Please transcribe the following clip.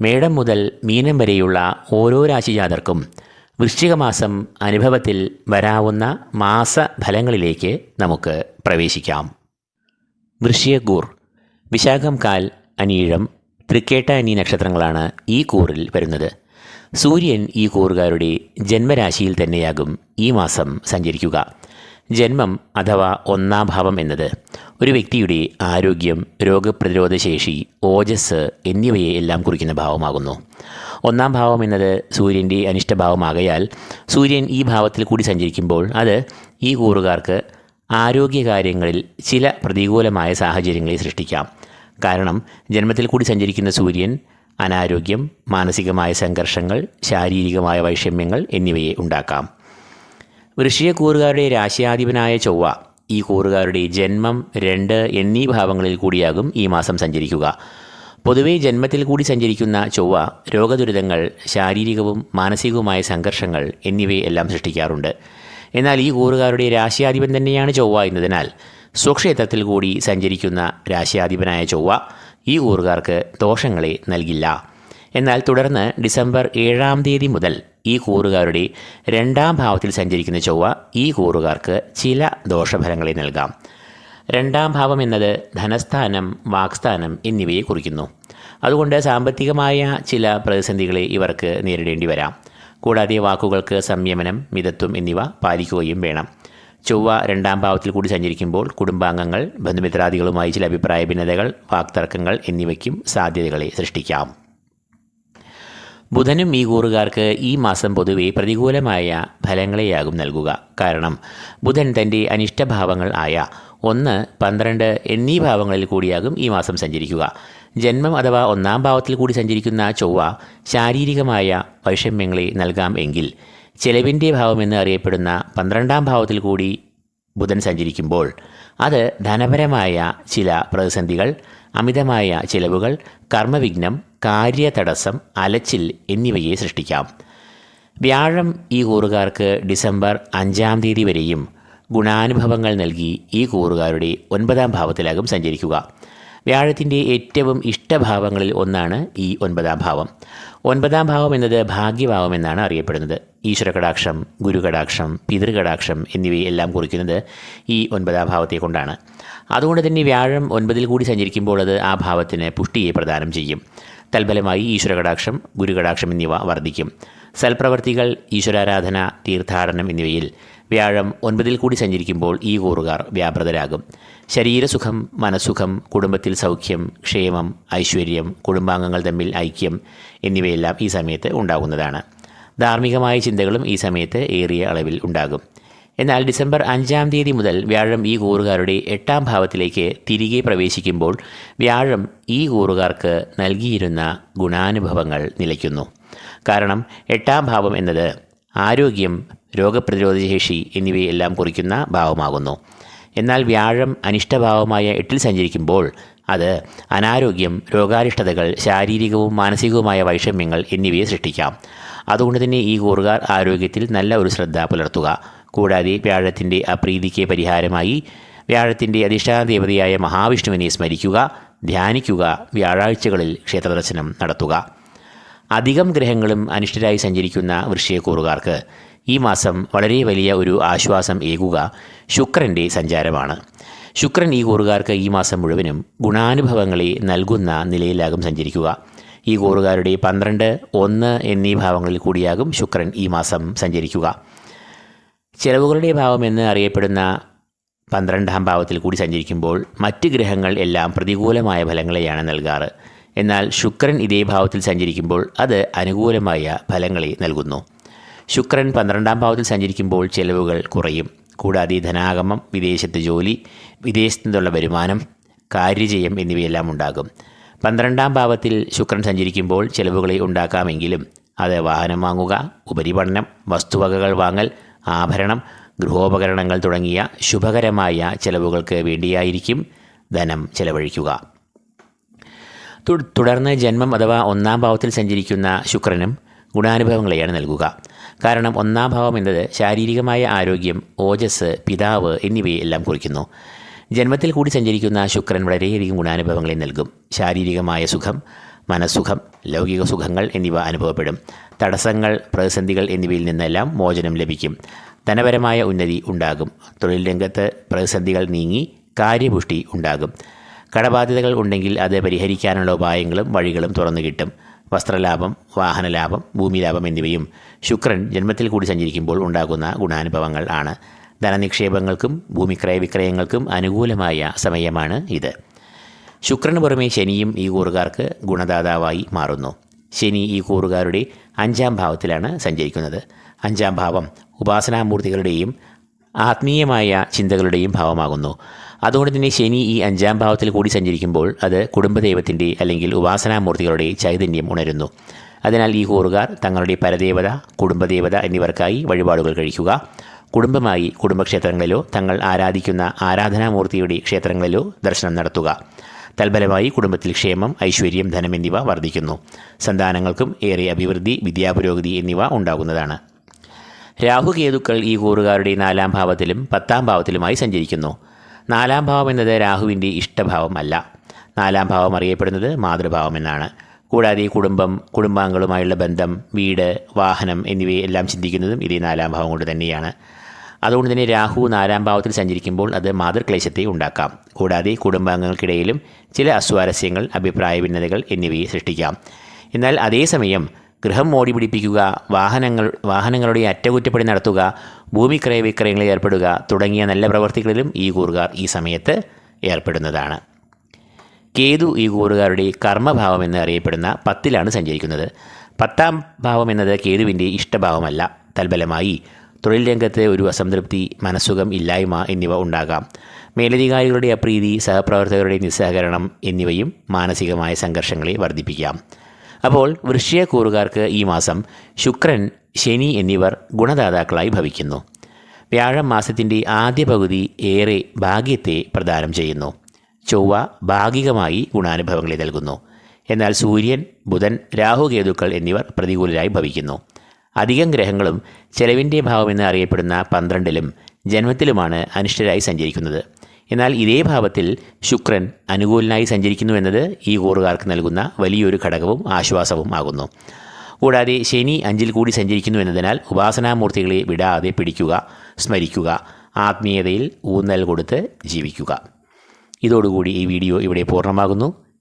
മേടം മുതൽ മീനം വരെയുള്ള ഓരോ രാശിജാതർക്കും വൃശ്ചികമാസം അനുഭവത്തിൽ വരാവുന്ന മാസഫലങ്ങളിലേക്ക് നമുക്ക് പ്രവേശിക്കാം. വൃശ്ചികൂർ വിശാഖം കാൽ അനീഴം തൃക്കേട്ട എന്നീ നക്ഷത്രങ്ങളാണ് ഈ കൂറിൽ വരുന്നത്. സൂര്യൻ ഈ കൂറുകാരുടെ ജന്മരാശിയിൽ തന്നെയാകും ഈ മാസം സഞ്ചരിക്കുക. ജന്മം അഥവാ ഒന്നാം ഭാവം എന്നത്. ഒരു വ്യക്തിയുടെ ആരോഗ്യം രോഗപ്രതിരോധ ശേഷി ഓജസ് എന്നിവയെ എല്ലാം കുറിക്കുന്ന ഭാവമാകുന്നു. ഒന്നാം ഭാവം എന്നത് സൂര്യന്റെ അനിഷ്ടഭാവമാകയാൽ സൂര്യൻ ഈ ഭാവത്തിൽ കൂടി സഞ്ചരിക്കുമ്പോൾ അത് ഈ കൂറുകാർക്ക് ആരോഗ്യകാര്യങ്ങളിൽ ചില പ്രതികൂലമായ സാഹചര്യങ്ങളെ സൃഷ്ടിക്കാം. കാരണം ജന്മത്തിൽ കൂടി സഞ്ചരിക്കുന്ന സൂര്യൻ അനാരോഗ്യം മാനസികമായ സംഘർഷങ്ങൾ ശാരീരികമായ വൈഷമ്യങ്ങൾ എന്നിവയെ ഉണ്ടാക്കാം. വൃശ്ചിക കൂറുകാരുടെ രാശിയാധിപനായ ചൊവ്വ ഈ കൂറുകാരുടെ ജന്മം രണ്ട് എന്നീ ഭാവങ്ങളിൽ കൂടിയാകും ഈ മാസം സഞ്ചരിക്കുക. പൊതുവേ ജന്മത്തിൽ കൂടി സഞ്ചരിക്കുന്ന ചൊവ്വ രോഗദുരിതങ്ങൾ ശാരീരികവും മാനസികവുമായ സംഘർഷങ്ങൾ എന്നിവയെല്ലാം സൃഷ്ടിക്കാറുണ്ട്. എന്നാൽ ഈ കൂറുകാരുടെ രാശിയാധിപൻ തന്നെയാണ് ചൊവ്വ എന്നതിനാൽ സ്വക്ഷേത്രത്തിൽ കൂടി സഞ്ചരിക്കുന്ന രാശിയാധിപനായ ചൊവ്വ ഈ കൂറുകാർക്ക് ദോഷങ്ങളെ നൽകില്ല. എന്നാൽ തുടർന്ന് ഡിസംബർ ഏഴാം തീയതി മുതൽ ഈ കൂറുകാരുടെ രണ്ടാം ഭാവത്തിൽ സഞ്ചരിക്കുന്ന ചൊവ്വ ഈ കൂറുകാർക്ക് ചില ദോഷഫലങ്ങളെ നൽകാം. രണ്ടാം ഭാവം എന്നത് ധനസ്ഥാനം വാക്സ്ഥാനം എന്നിവയെ കുറിക്കുന്നു. അതുകൊണ്ട് സാമ്പത്തികമായ ചില പ്രതിസന്ധികളെ ഇവർക്ക് നേരിടേണ്ടി വരാം. കൂടാതെ വാക്കുകൾക്ക് സംയമനം മിതത്വം എന്നിവ പാലിക്കുകയും വേണം. ചൊവ്വ രണ്ടാം ഭാവത്തിൽ കൂടി സഞ്ചരിക്കുമ്പോൾ കുടുംബാംഗങ്ങൾ ബന്ധുമിത്രാദികളുമായി ചില അഭിപ്രായ ഭിന്നതകൾ വാക്തർക്കങ്ങൾ എന്നിവയ്ക്കും സാധ്യതകളെ സൃഷ്ടിക്കാം. ബുധനും ഈ കൂറുകാർക്ക് ഈ മാസം പൊതുവെ പ്രതികൂലമായ ഫലങ്ങളെയാകും നൽകുക. കാരണം ബുധൻ തന്റെ അനിഷ്ടഭാവങ്ങൾ ആയ ഒന്ന് പന്ത്രണ്ട് എന്നീ ഭാവങ്ങളിൽ കൂടിയാകും ഈ മാസം സഞ്ചരിക്കുക. ജന്മം അഥവാ ഒന്നാം ഭാവത്തിൽ കൂടി സഞ്ചരിക്കുന്ന ചൊവ്വ ശാരീരികമായ വൈഷമ്യങ്ങളെ നൽകാം എങ്കിൽ ചെലവിന്റെ ഭാവമെന്ന് അറിയപ്പെടുന്ന പന്ത്രണ്ടാം ഭാവത്തിൽ കൂടി ബുധൻ സഞ്ചരിക്കുമ്പോൾ അത് ധനപരമായ ചില പ്രതിസന്ധികൾ അമിതമായ ചിലവുകൾ കർമ്മവിഘ്നം കാര്യതടസ്സം അലച്ചിൽ എന്നിവയെ സൃഷ്ടിക്കാം. വ്യാഴം ഈ കൂറുകാർക്ക് ഡിസംബർ അഞ്ചാം തീയതി വരെയും ഗുണാനുഭവങ്ങൾ നൽകി ഈ കൂറുകാരുടെ ഒൻപതാം ഭാവത്തിലാകും സഞ്ചരിക്കുക. വ്യാഴത്തിന്റെ ഏറ്റവും ഇഷ്ടഭാവങ്ങളിൽ ഒന്നാണ് ഈ ഒൻപതാം ഭാവം. ഒൻപതാം ഭാവം എന്നത് ഭാഗ്യഭാവം എന്നാണ് അറിയപ്പെടുന്നത്. ഈശ്വരകടാക്ഷം ഗുരുകടാക്ഷം പിതൃകടാക്ഷം എന്നിവയെല്ലാം കുറിക്കുന്നത് ഈ ഒൻപതാം ഭാവത്തെ കൊണ്ടാണ്. അതുകൊണ്ട് തന്നെ വ്യാഴം ഒൻപതിൽ കൂടി സഞ്ചരിക്കുമ്പോൾ അത് ആ ഭാവത്തിന് പുഷ്ടിയെ പ്രദാനം ചെയ്യും. തൽഫലമായി ഈശ്വരകടാക്ഷം ഗുരുകടാക്ഷം എന്നിവ വർദ്ധിക്കും. സൽപ്രവർത്തികൾ ഈശ്വരാരാധന തീർത്ഥാടനം എന്നിവയിൽ വ്യാഴം ഒൻപതിൽ കൂടി സഞ്ചരിക്കുമ്പോൾ ഈ കൂറുകാർ വ്യാപൃതരാകും. ശരീരസുഖം മനസ്സുഖം കുടുംബത്തിൽ സൗഖ്യം ക്ഷേമം ഐശ്വര്യം കുടുംബാംഗങ്ങൾ തമ്മിൽ ഐക്യം എന്നിവയെല്ലാം ഈ സമയത്ത് ഉണ്ടാകുന്നതാണ്. ധാർമ്മികമായ ചിന്തകളും ഈ സമയത്ത് ഏറിയ അളവിൽ ഉണ്ടാകും. എന്നാൽ ഡിസംബർ അഞ്ചാം തീയതി മുതൽ വ്യാഴം ഈ കൂറുകാരുടെ എട്ടാം ഭാവത്തിലേക്ക് തിരികെ പ്രവേശിക്കുമ്പോൾ വ്യാഴം ഈ കൂറുകാർക്ക് നൽകിയിരുന്ന ഗുണാനുഭവങ്ങൾ നിലയ്ക്കുന്നു. കാരണം എട്ടാം ഭാവം എന്നത് ആരോഗ്യം രോഗപ്രതിരോധശേഷി എന്നിവയെല്ലാം കുറിക്കുന്ന ഭാവമാകുന്നു. എന്നാൽ വ്യാഴം അനിഷ്ടഭാവമായ എട്ടിൽ സഞ്ചരിക്കുമ്പോൾ അത് അനാരോഗ്യം രോഗാരിഷ്ടതകൾ ശാരീരികവും മാനസികവുമായ വൈഷമ്യങ്ങൾ എന്നിവയെ സൃഷ്ടിക്കാം. അതുകൊണ്ട് തന്നെ ഈ കൂറുകാർ ആരോഗ്യത്തിൽ നല്ല ഒരു ശ്രദ്ധ പുലർത്തുക. കൂടാതെ വ്യാഴത്തിന്റെ അപ്രീതിക്ക് പരിഹാരമായി വ്യാഴത്തിന്റെ അധിഷ്ഠാന ദേവതയായ മഹാവിഷ്ണുവിനെ സ്മരിക്കുക ധ്യാനിക്കുക വ്യാഴാഴ്ചകളിൽ ക്ഷേത്രദർശനം നടത്തുക. അധികം ഗ്രഹങ്ങളും അനിഷ്ടരായി സഞ്ചരിക്കുന്ന വൃശ്ചയക്കൂറുകാർക്ക് ഈ മാസം വളരെ വലിയ ഒരു ആശ്വാസം ഏകുക ശുക്രന്റെ സഞ്ചാരമാണ്. ശുക്രൻ ഈ കൂറുകാർക്ക് ഈ മാസം മുഴുവനും ഗുണാനുഭവങ്ങളെ നൽകുന്ന നിലയിലാകും സഞ്ചരിക്കുക. ഈ കൂറുകാരുടെ പന്ത്രണ്ട് ഒന്ന് എന്നീ ഭാവങ്ങളിൽ കൂടിയാകും ശുക്രൻ ഈ മാസം സഞ്ചരിക്കുക. ചെലവുകളുടെ ഭാവം എന്ന് അറിയപ്പെടുന്ന പന്ത്രണ്ടാം ഭാവത്തിൽ കൂടി സഞ്ചരിക്കുമ്പോൾ മറ്റ് ഗ്രഹങ്ങൾ എല്ലാം പ്രതികൂലമായ ഫലങ്ങളെയാണ് നൽകാറ്. എന്നാൽ ശുക്രൻ ഇതേ ഭാവത്തിൽ സഞ്ചരിക്കുമ്പോൾ അത് അനുകൂലമായ ഫലങ്ങളെ നൽകുന്നു. ശുക്രൻ പന്ത്രണ്ടാം ഭാവത്തിൽ സഞ്ചരിക്കുമ്പോൾ ചെലവുകൾ കുറയും. കൂടാതെ ധനാഗമം വിദേശത്ത് ജോലി വിദേശത്തു നിന്നുള്ള വരുമാനം കാര്യജയം എന്നിവയെല്ലാം ഉണ്ടാകും. പന്ത്രണ്ടാം ഭാവത്തിൽ ശുക്രൻ സഞ്ചരിക്കുമ്പോൾ ചെലവുകളെ ഉണ്ടാക്കാമെങ്കിലും അത് വാഹനം വാങ്ങുക ഉപരിപഠനം വസ്തുവകകൾ വാങ്ങൽ ആഭരണം ഗൃഹോപകരണങ്ങൾ തുടങ്ങിയ ശുഭകരമായ ചെലവുകൾക്ക് വേണ്ടിയായിരിക്കും ധനം ചെലവഴിക്കുക. തുടർന്ന് ജന്മം അഥവാ ഒന്നാം ഭാവത്തിൽ സഞ്ചരിക്കുന്ന ശുക്രനും ഗുണാനുഭവങ്ങളെയാണ് നൽകുക. കാരണം ഒന്നാം ഭാവം എന്നത് ശാരീരികമായ ആരോഗ്യം ഓജസ് പിതാവ് എന്നിവയെല്ലാം കുറിക്കുന്നു. ജന്മത്തിൽ കൂടി സഞ്ചരിക്കുന്ന ശുക്രൻ വളരെയധികം ഗുണാനുഭവങ്ങളെ നൽകും. ശാരീരികമായ സുഖം മനസ്സുഖം ലൗകിക സുഖങ്ങൾ എന്നിവ അനുഭവപ്പെടും. തടസ്സങ്ങൾ പ്രതിസന്ധികൾ എന്നിവയിൽ നിന്നെല്ലാം മോചനം ലഭിക്കും. ധനപരമായ ഉന്നതി ഉണ്ടാകും. തൊഴിൽ രംഗത്ത് പ്രതിസന്ധികൾ നീങ്ങി കാര്യപുഷ്ടി ഉണ്ടാകും. കടബാധ്യതകൾ ഉണ്ടെങ്കിൽ അത് പരിഹരിക്കാനുള്ള ഉപായങ്ങളും വഴികളും തുറന്നു കിട്ടും. വസ്ത്രലാഭം വാഹനലാഭം ഭൂമിലാഭം എന്നിവയും ശുക്രൻ ജന്മത്തിൽ കൂടി സഞ്ചരിക്കുമ്പോൾ ഉണ്ടാകുന്ന ഗുണാനുഭവങ്ങൾ ആണ്. ധനനിക്ഷേപങ്ങൾക്കും ഭൂമിക്രയ വിക്രയങ്ങൾക്കും അനുകൂലമായ സമയമാണ് ഇത്. ശുക്രന് പുറമെ ശനിയും ഈ കൂറുകാർക്ക് ഗുണദാതാവായി മാറുന്നു. ശനി ഈ കൂറുകാരുടെ അഞ്ചാം ഭാവത്തിലാണ് സഞ്ചരിക്കുന്നത്. അഞ്ചാം ഭാവം ഉപാസനാമൂർത്തികളുടെയും ആത്മീയമായ ചിന്തകളുടെയും ഭാവമാകുന്നു. അതുകൊണ്ട് തന്നെ ശനി ഈ അഞ്ചാം ഭാവത്തിൽ കൂടി സഞ്ചരിക്കുമ്പോൾ അത് കുടുംബദൈവത്തിന്റെ അല്ലെങ്കിൽ ഉപാസനാമൂർത്തികളുടെ ചൈതന്യം ഉണരുന്നു. അതിനാൽ ഈ കൂറുകാർ തങ്ങളുടെ പരദേവത കുടുംബദേവത എന്നിവർക്കായി വഴിപാടുകൾ കഴിക്കുക. കുടുംബമായി കുടുംബക്ഷേത്രങ്ങളിലോ തങ്ങൾ ആരാധിക്കുന്ന ആരാധനാമൂർത്തിയുടെ ക്ഷേത്രങ്ങളിലോ ദർശനം നടത്തുക. തൽഫലമായി കുടുംബത്തിൽ ക്ഷേമം ഐശ്വര്യം ധനം എന്നിവ വർദ്ധിക്കുന്നു. സന്താനങ്ങൾക്കും ഏറെ അഭിവൃദ്ധി വിദ്യാപുരോഗതി എന്നിവ ഉണ്ടാകുന്നതാണ്. രാഹുകേതുക്കൾ ഈ കൂറുകാരുടെ നാലാം ഭാവത്തിലും പത്താം ഭാവത്തിലുമായി സഞ്ചരിക്കുന്നു. നാലാം ഭാവം എന്നത് രാഹുവിന്റെ ഇഷ്ടഭാവം അല്ല നാലാം ഭാവം അറിയപ്പെടുന്നത് മാതൃഭാവം എന്നാണ്. കൂടാതെ കുടുംബം കുടുംബാംഗങ്ങളുമായുള്ള ബന്ധം വീട് വാഹനം എന്നിവയെല്ലാം ചിന്തിക്കുന്നതും ഇതേ നാലാം ഭാവം കൊണ്ട് തന്നെയാണ്. അതുകൊണ്ട് തന്നെ രാഹു നാലാം ഭാവത്തിൽ സഞ്ചരിക്കുമ്പോൾ അത് മാതൃക്ലേശത്തെ ഉണ്ടാക്കാം. കൂടാതെ കുടുംബാംഗങ്ങൾക്കിടയിലും ചില അസ്വാരസ്യങ്ങൾ അഭിപ്രായ ഭിന്നതകൾ എന്നിവയെ സൃഷ്ടിക്കാം. എന്നാൽ അതേസമയം ഗൃഹം മോടി പിടിപ്പിക്കുക വാഹനങ്ങൾ വാഹനങ്ങളുടെ അറ്റകുറ്റപ്പണി നടത്തുക ഭൂമി ക്രയവിക്രയങ്ങളിൽ ഏർപ്പെടുക തുടങ്ങിയ നല്ല പ്രവർത്തികളിലും ഈ കൂറുകാർ ഈ സമയത്ത് ഏർപ്പെടുന്നതാണ്. കേതു ഈ കൂറുകാരുടെ കർമ്മഭാവം എന്ന് അറിയപ്പെടുന്ന പത്തിലാണ് സഞ്ചരിക്കുന്നത്. പത്താം ഭാവം എന്നത് കേതുവിന്റെ ഇഷ്ടഭാവമല്ല. തൽഫലമായി തൊഴിൽ രംഗത്ത് ഒരു അസംതൃപ്തി മനസ്സുഖം ഇല്ലായ്മ എന്നിവ ഉണ്ടാകാം. മേലധികാരികളുടെ അപ്രീതി സഹപ്രവർത്തകരുടെ നിസ്സഹകരണം എന്നിവയും മാനസികമായ സംഘർഷങ്ങളെ വർദ്ധിപ്പിക്കാം. അപ്പോൾ വൃശ്ചിക കൂറുകാർക്ക് ഈ മാസം ശുക്രൻ ശനി എന്നിവർ ഗുണദാതാക്കളായി ഭവിക്കുന്നു. വ്യാഴം മാസത്തിന്റെ ആദ്യ പകുതി ഏറെ ഭാഗ്യത്തെ പ്രദാനം ചെയ്യുന്നു. ചൊവ്വ ഭാഗികമായി ഗുണാനുഭവങ്ങളെ നൽകുന്നു. എന്നാൽ സൂര്യൻ ബുധൻ രാഹുകേതുക്കൾ എന്നിവർ പ്രതികൂലരായി ഭവിക്കുന്നു. അധികം ഗ്രഹങ്ങളും ചെലവിന്റെ ഭാവമെന്ന് അറിയപ്പെടുന്ന പന്ത്രണ്ടിലും ജന്മത്തിലുമാണ് അനിഷ്ടരായി സഞ്ചരിക്കുന്നത്. എന്നാൽ ഇതേ ഭാവത്തിൽ ശുക്രൻ അനുകൂലനായി സഞ്ചരിക്കുന്നു എന്നത് ഈ കൂറുകാർക്ക് നൽകുന്ന വലിയൊരു ഘടകവും ആശ്വാസവും ആകുന്നു. കൂടാതെ ശനി അഞ്ചിൽ കൂടി സഞ്ചരിക്കുന്നു എന്നതിനാൽ ഉപാസനാമൂർത്തികളെ വിടാതെ പിടിക്കുക സ്മരിക്കുക ആത്മീയതയിൽ ഊന്നൽ കൊടുത്ത് ജീവിക്കുക. ഇതോടുകൂടി ഈ വീഡിയോ ഇവിടെ പൂർണമാകുന്നു.